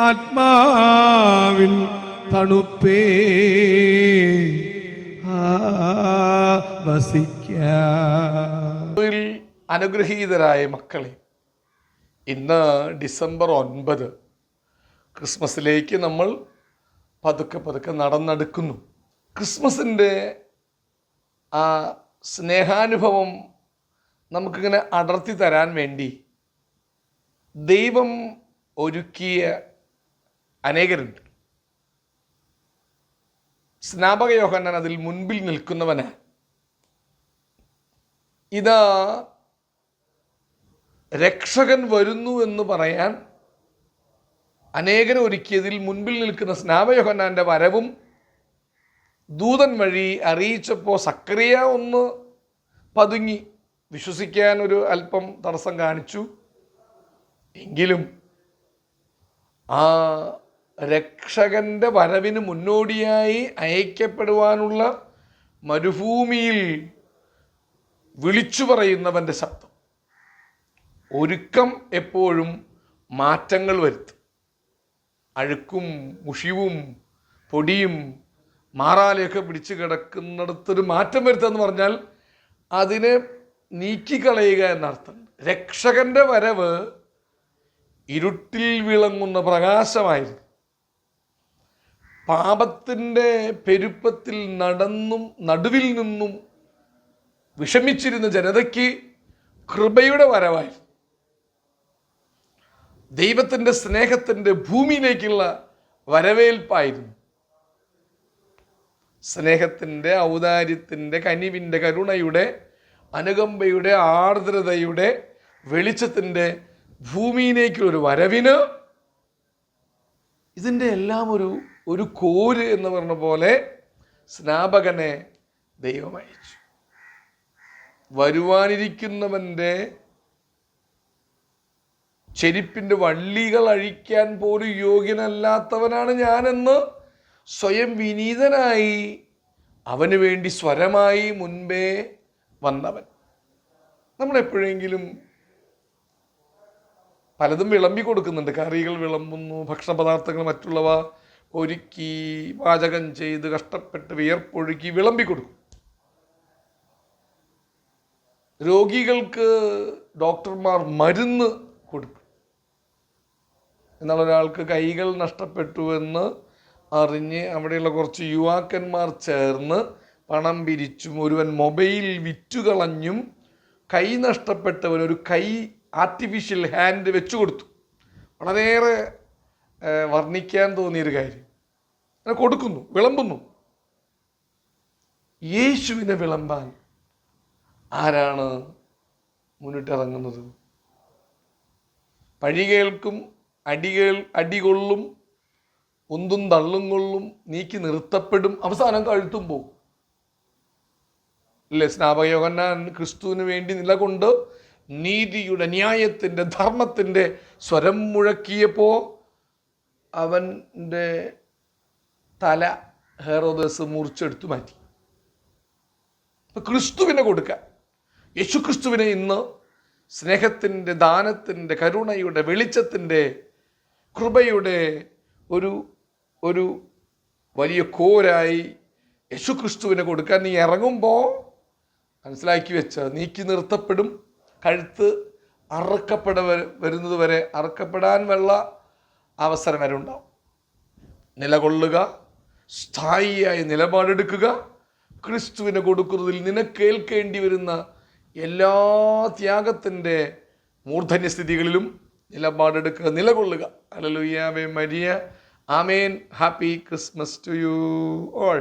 ആത്മാവിൻ തണുപ്പേ. വസിക്ക. ിൽ അനുഗ്രഹീതരായ മക്കളെ ഇന്ന് ഡിസംബർ ഒൻപത്. ക്രിസ്മസിലേക്ക് നമ്മൾ പതുക്കെ പതുക്കെ നടന്നെടുക്കുന്നു. ക്രിസ്മസിന്റെ ആ സ്നേഹാനുഭവം നമുക്കിങ്ങനെ അടർത്തി തരാൻ വേണ്ടി ദൈവം ഒരുക്കിയ അനേകരുണ്ട്. സ്നാപക യോഹന്നാൻ അതിൽ മുൻപിൽ നിൽക്കുന്നവന് ഇതാ രക്ഷകൻ വരുന്നു എന്ന് പറയാൻ അനേകരെ ഒരുക്കിയതിൽ മുൻപിൽ നിൽക്കുന്ന സ്നാപയോഹന്നാന്റെ വരവും ദൂതൻ വഴി അറിയിച്ചപ്പോൾ സക്രിയ ഒന്ന് പതുങ്ങി വിശ്വസിക്കാൻ ഒരു അല്പം തടസ്സം കാണിച്ചു. എങ്കിലും ആ രക്ഷകന്റെ വരവിന് മുന്നോടിയായി അയക്കപ്പെടുവാനുള്ള മരുഭൂമിയിൽ വിളിച്ചു പറയുന്നവന്റെ ശബ്ദം. ഒരുക്കം എപ്പോഴും മാറ്റങ്ങൾ വരുത്തും. അഴുക്കും മുഷിവും പൊടിയും മാറാലയൊക്കെ പിടിച്ചു കിടക്കുന്നിടത്തൊരു മാറ്റം വരുത്തുക എന്ന് പറഞ്ഞാൽ അതിനെ നീക്കിക്കളയുക എന്നർത്ഥം. രക്ഷകന്റെ വരവ് ഇരുട്ടിൽ വിളങ്ങുന്ന പ്രകാശമായിരുന്നു പാപത്തിന്റെ പെരുപ്പത്തിൽ നടന്നും നടുവിൽ നിന്നും വിഷമിച്ചിരുന്ന ജനതയ്ക്ക് കൃപയുടെ വരവായി ദൈവത്തിന്റെ സ്നേഹത്തിന്റെ ഭൂമിയിലേക്കുള്ള വരവേൽപ്പായിരുന്നു. സ്നേഹത്തിന്റെ ഔദാര്യത്തിന്റെ കനിവിന്റെ കരുണയുടെ അനുകമ്പയുടെ ആർദ്രതയുടെ വെളിച്ചത്തിന്റെ ഭൂമിയിലേക്കുള്ളൊരു വരവിന് ഇതിന്റെ എല്ലാം ഒരു ഒരു കോര് എന്ന് പറഞ്ഞ പോലെ സ്നാപകനെ ദൈവം അയച്ചു. വരുവാനിരിക്കുന്നവന്റെ ചെരുപ്പിന്റെ വള്ളികൾ അഴിക്കാൻ പോലും യോഗ്യനല്ലാത്തവനാണ് ഞാനെന്ന് സ്വയം വിനീതനായി അവന് വേണ്ടി സ്വരമായി മുൻപേ വന്നവൻ. നമ്മൾ എപ്പോഴെങ്കിലും പലതും വിളമ്പി കൊടുക്കുന്നുണ്ട്. കറികൾ വിളമ്പുന്നു ഭക്ഷണ പദാർത്ഥങ്ങൾ മറ്റുള്ളവ ഒരുക്കി പാചകം ചെയ്ത് കഷ്ടപ്പെട്ട് വിയർപ്പൊഴുക്കി വിളമ്പി കൊടുക്കും. രോഗികൾക്ക് ഡോക്ടർമാർ മരുന്ന് കൊടുക്കും. എന്നാൽ ഒരാൾക്ക് കൈകൾ നഷ്ടപ്പെട്ടു എന്ന് അറിഞ്ഞ് അവിടെയുള്ള കുറച്ച് യുവാക്കന്മാർ ചേർന്ന് പണം പിരിച്ചും ഒരുവൻ മൊബൈൽ വിറ്റുകളഞ്ഞും കൈ നഷ്ടപ്പെട്ടവൻ ഒരു കൈ ആർട്ടിഫിഷ്യൽ ഹാൻഡ് വെച്ചു കൊടുത്തു. വളരെയേറെ വർണിക്കാൻ തോന്നിയൊരു കാര്യം. അങ്ങനെ കൊടുക്കുന്നു വിളമ്പുന്നു. യേശുവിനെ വിളമ്പാൻ ആരാണ് മുന്നിട്ടിറങ്ങുന്നത്? പഴികേൾക്കും അടികൾ അടികൊള്ളും ഒന്നും തള്ളും കൊള്ളും നീക്കി നിർത്തപ്പെടും അവസാനം കഴുത്തും പോകും അല്ലേ സ്നാപകയോഗന്നാൻ ക്രിസ്തുവിന് വേണ്ടി നിലകൊണ്ട് നീതിയുടെ ന്യായത്തിന്റെ ധർമ്മത്തിന്റെ സ്വരം മുഴക്കിയപ്പോൾ അവന്റെ തല ഹെറോദസ് മുറിച്ചെടുത്തു മാറ്റി. ക്രിസ്തുവിനെ കൊടുക്കാൻ യേശു ക്രിസ്തുവിനെ ഇന്ന് സ്നേഹത്തിന്റെ ദാനത്തിന്റെ കരുണയുടെ വെളിച്ചത്തിന്റെ കൃപയുടെ ഒരു ഒരു വലിയ കോരായി യേശു ക്രിസ്തുവിനെ കൊടുക്കാൻ നീ ഇറങ്ങുമ്പോൾ മനസ്സിലാക്കി വെച്ച നീക്കി നിർത്തപ്പെടും. കഴുത്ത് അറുക്കപ്പെട വരുന്നത് വരെ അറുക്കപ്പെടാൻ വെള്ള അവസരം വരെ ഉണ്ടാവും. നിലകൊള്ളുക സ്ഥായിയായി നിലപാടെടുക്കുക ക്രിസ്തുവിന് കൊടുക്കുന്നതിൽ നിനക്കേൽക്കേണ്ടി വരുന്ന എല്ലാ ത്യാഗത്തിന്റെ മൂർധന്യസ്ഥിതികളിലും നിലപാടെടുക്കുക നിലകൊള്ളുക. അലലുയ്യാവേ Maria amen happy Christmas to you all